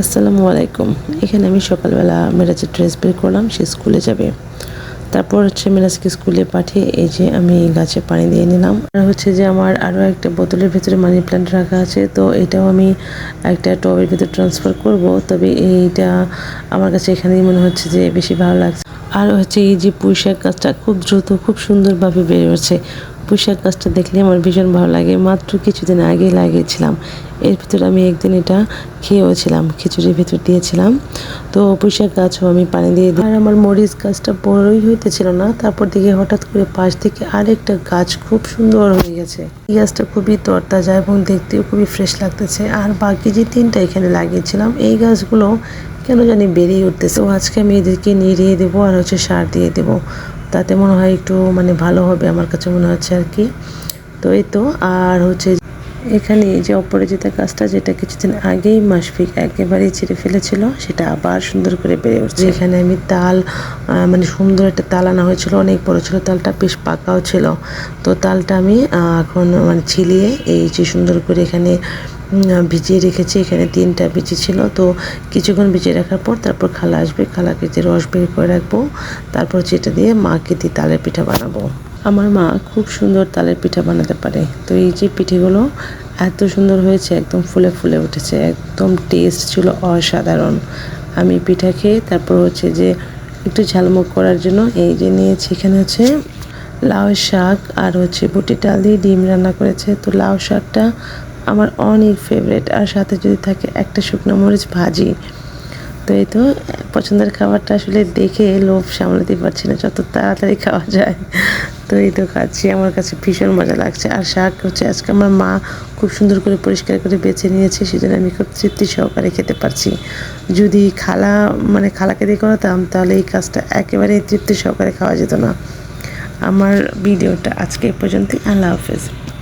আসসালামু আলাইকুম। এখানে আমি সকালবেলা মেরাজের ড্রেস বের করলাম, সে স্কুলে যাবে। তারপর হচ্ছে মেরাজকে স্কুলে পাঠিয়ে এই যে আমি গাছে পানি দিয়ে নিলাম। আর হচ্ছে যে আমার আরও একটা বোতলের ভিতরে মানি প্ল্যান্ট রাখা আছে, তো এটাও আমি একটা টবের ভিতরে ট্রান্সফার করব। তবে এইটা আমার কাছে এখানেই মনে হচ্ছে যে বেশি ভালো লাগছে। আর হচ্ছে এই যে পুঁইশাক গাছটা খুব দ্রুত, খুব সুন্দরভাবে উঠছে পুঁইশাক গাছটা দেখলে আমার ভীষণ ভালো লাগে। মাত্র কিছুদিন আগে লাগিয়েছিলাম। এর ভিতরে আমি একদিন এটা খেয়েওছিলাম, খিচুড়ির ভিতর দিয়েছিলাম। তো পুঁইশাক গাছও আমি পানি দিয়ে দিই। আর আমার মরিচ গাছটা বড়ই হইতেছিল না। তারপর দিকে হঠাৎ করে পাশ থেকে আরেকটা গাছ খুব সুন্দর হয়ে গেছে। এই গাছটা খুবই তরতাজা এবং দেখতেও খুবই ফ্রেশ লাগতেছে। আর বাকি যে তিনটা এখানে লাগিয়েছিলাম, এই গাছগুলো কেন জানি বেরিয়ে উঠতেছে। ও আজকে আমি এদেরকে নিড়িয়ে দেবো আর হচ্ছে সার দিয়ে দেবো। তাতে মনে হয় একটু মানে ভালো হবে আমার কাছে মনে হচ্ছে আর কি। তো এই তো, আর হচ্ছে এখানে যে অপরাজিতা গাছটা যেটা কিছুদিন আগেই মাসফিক একেবারেই ছিঁড়ে ফেলেছিল, সেটা আবার সুন্দর করে বেড়ে উঠছে। এখানে আমি তাল মানে সুন্দর একটা তাল আনা হয়েছিল, অনেক বড় ছিল, তালটা বেশ পাকাও ছিল। তো তালটা আমি এখন মানে ছিলিয়ে এই যে সুন্দর করে এখানে ভিজিয়ে রেখেছি। এখানে তিনটা বিচি ছিল। তো কিছুক্ষণ ভিজিয়ে রাখার পর তারপর খালা আসবে। খালাকে যে রস বের করে রাখব, তারপর যেটা দিয়ে মাকে দিয়ে তালের পিঠা বানাবো। আমার মা খুব সুন্দর তালের পিঠা বানাতে পারে। তো এই যে পিঠেগুলো এত সুন্দর হয়েছে, একদম ফুলে ফুলে উঠেছে। একদম টেস্ট ছিল অসাধারণ। আমি পিঠা খেয়ে তারপর হচ্ছে যে একটু ঝালমুখ করার জন্য এই যে নিয়েছি। এখানে হচ্ছে লাউ শাক আর হচ্ছে বুটি ডাল দিয়ে ডিম রান্না করেছে। তো লাউ শাকটা আমার অনেক ফেভারেট আর সাথে যদি থাকে একটা শুকনো মরিচ ভাজি। তো এই তো, পছন্দের খাবারটা আসলে দেখে লোভ সামলাতে পারছি না, যত তাড়াতাড়ি খাওয়া যায়। তো এই তো খাচ্ছি, আমার কাছে ভীষণ মজা লাগছে। আর শাক হচ্ছে, আজকে আমার মা খুব সুন্দর করে পরিষ্কার করে বেছে নিয়েছে, সেজন্য আমি খুব তৃপ্তি সহকারে খেতে পারছি। যদি খালা মানে খালাকে দিয়ে করাতাম তাহলে এই কাজটা একেবারেই তৃপ্তি সহকারে খাওয়া যেত না। আমার ভিডিওটা আজকে পর্যন্তই, আল্লাহ হাফেজ।